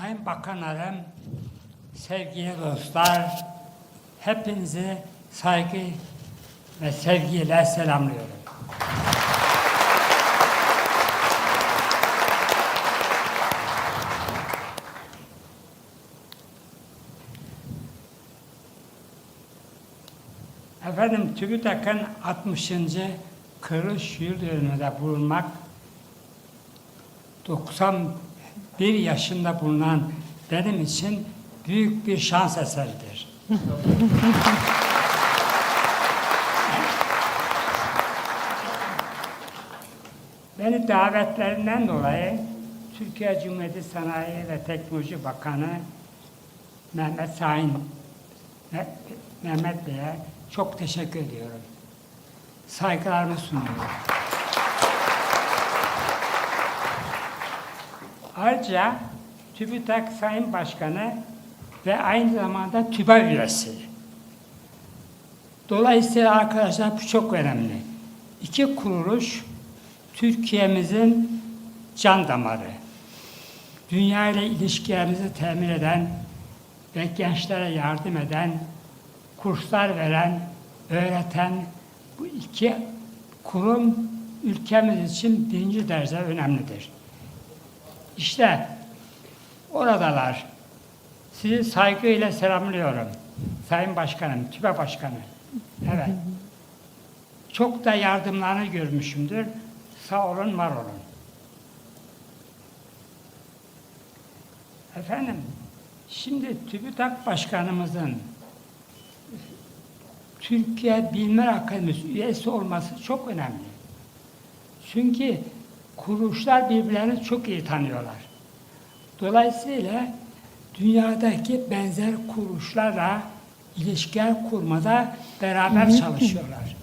Sayın Bakanlarım, sevgili dostlar, hepinizi saygı ve sevgiyle selamlıyorum. Efendim TÜBİTAK'ın 60. kırılış yıl dönümünde bulunmak 91 yaşında bulunan benim için büyük bir şans eseridir. Beni davetlerinden dolayı Türkiye Cumhuriyeti Sanayi ve Teknoloji Bakanı Mehmet Sahin Me- Mehmet Bey'e çok teşekkür ediyorum. Saygılarımı sunuyorum. Ayrıca TÜBİTAK Sayın Başkanı ve aynı zamanda TÜBA üyesi. Dolayısıyla arkadaşlar bu çok önemli. İki kuruluş Türkiye'mizin can damarı. Dünya ile ilişkilerimizi temin eden ve gençlere yardım eden, kurslar veren, öğreten bu iki kurum ülkemiz için birinci derece önemlidir. İşte oradalar. Sizi saygıyla selamlıyorum. Sayın Başkanım, TÜBE Başkanı. Evet. Çok da yardımlarını görmüşümdür. Sağ olun, var olun. Efendim, şimdi TÜBİTAK Başkanımızın Türkiye Bilimler Akademisi üyesi olması çok önemli. Çünkü kuruluşlar birbirlerini çok iyi tanıyorlar. Dolayısıyla dünyadaki benzer kuruluşlarla ilişkiler kurmada beraber çalışıyorlar.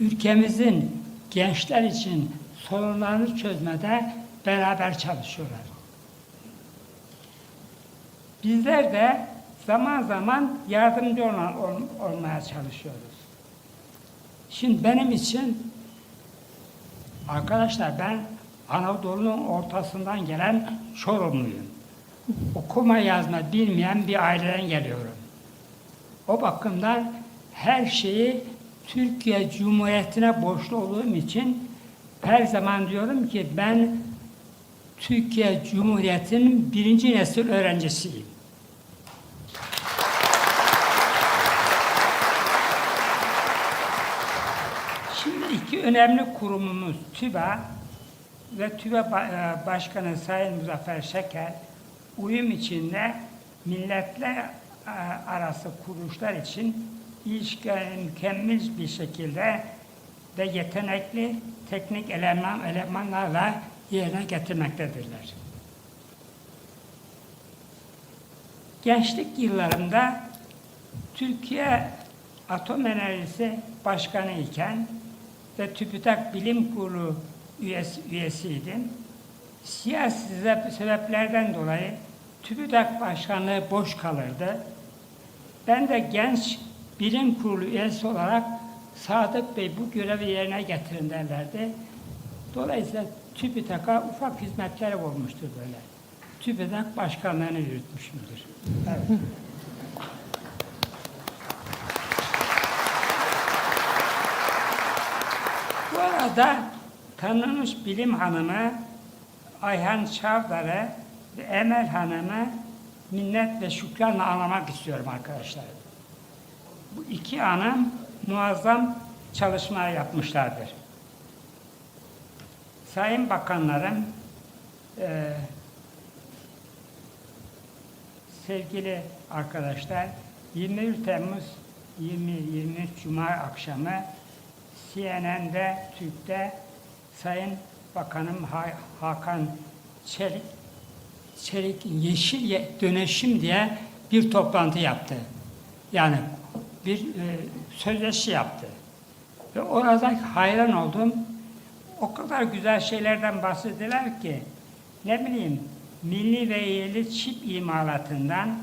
Ülkemizin gençler için sorunlarını çözmede beraber çalışıyorlar. Bizler de zaman zaman yardımcı olan ol- olmaya çalışıyoruz. Şimdi benim için arkadaşlar ben Anadolu'nun ortasından gelen Çorumluyum. Okuma yazma bilmeyen bir aileden geliyorum. O bakımdan her şeyi Türkiye Cumhuriyeti'ne borçlu olduğum için her zaman diyorum ki ben Türkiye Cumhuriyeti'nin birinci nesil öğrencisiyim. Şimdi önemli kurumumuz TÜBA ve TÜBA Ba- e, Başkanı Sayın Muzaffer Şeker uyum içinde milletler e, arası kuruluşlar için ilişkileri mükemmel bir şekilde ve yetenekli teknik eleman, elemanlarla yerine getirmektedirler. Gençlik yıllarımda Türkiye Atom Enerjisi Başkanı iken ve TÜBİTAK Bilim Kurulu üyesi, üyesiydim. Siyasi sebep- sebeplerden dolayı TÜBİTAK Başkanlığı boş kalırdı. Ben de genç bilim kurulu üyesi olarak Sadık Bey bu görevi yerine getirin derlerdi. Dolayısıyla TÜBİTAK'a ufak hizmetler olmuştur böyle. TÜBİTAK başkanlığını yürütmüşümdür. Evet. Arada tanınmış bilim hanımı Ayhan Çavdar'ı ve Emel Hanım'ı minnet ve şükranla anlamak istiyorum arkadaşlar. Bu iki hanım muazzam çalışmalar yapmışlardır. Sayın Bakanlarım, eee, sevgili arkadaşlar, 23 Temmuz 20-23 Cuma akşamı CNN'de, Türk'te Sayın Bakanım Ha- Hakan Çelik, Çelik Yeşil Ye- Dönüşüm diye bir toplantı yaptı. Yani bir e, sözleşi yaptı. Ve orada hayran oldum. O kadar güzel şeylerden bahsediler ki ne bileyim milli ve yerli çip imalatından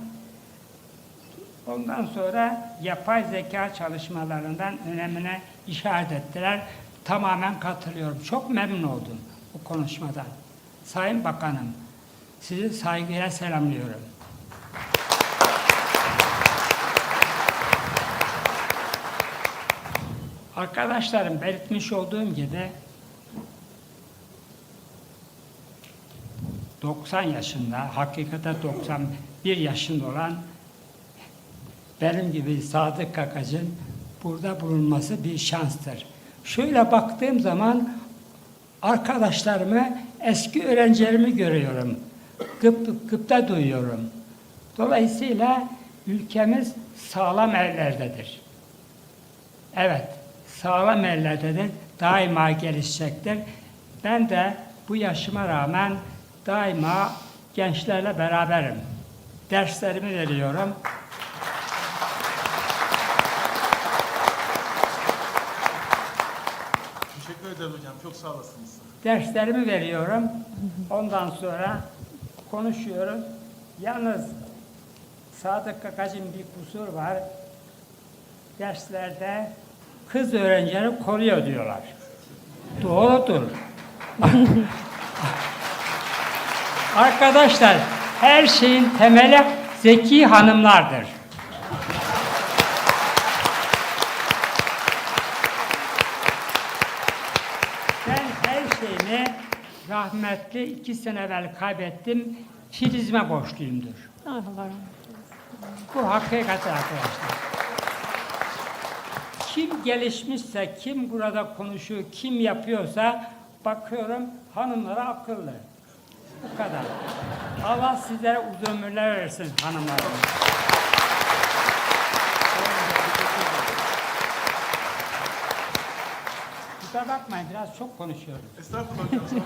ondan sonra yapay zeka çalışmalarından önemine işaret ettiler. Tamamen katılıyorum. Çok memnun oldum bu konuşmadan. Sayın Bakanım, Sizi saygıyla selamlıyorum. Arkadaşlarım belirtmiş olduğum gibi 90 yaşında, hakikaten 91 yaşında olan benim gibi Sadık Kakac'ın burada bulunması bir şanstır. Şöyle baktığım zaman arkadaşlarımı, eski öğrencilerimi görüyorum. Gıp, gıpta duyuyorum. Dolayısıyla ülkemiz sağlam ellerdedir. Evet, sağlam ellerdedir. Daima gelişecektir. Ben de bu yaşıma rağmen daima gençlerle beraberim. Derslerimi veriyorum. Teşekkür ederim hocam. Çok sağ olasınız. Derslerimi veriyorum. Ondan sonra konuşuyoruz. Yalnız Sadık Kakacığım bir kusur var. Derslerde kız öğrencileri koruyor diyorlar. Doğrudur. Arkadaşlar her şeyin temeli zeki hanımlardır. Ben her şeyimi rahmetli iki sene evvel kaybettim. Filizme borçluyumdur. Ah, Allah Bu hakikat arkadaşlar. Kim gelişmişse, kim burada konuşuyor, kim yapıyorsa bakıyorum hanımlara akıllı. Bu kadar. Allah sizlere uzun ömürler versin hanımlar. Kusura bakmayın biraz çok konuşuyoruz. Estağfurullah hocam.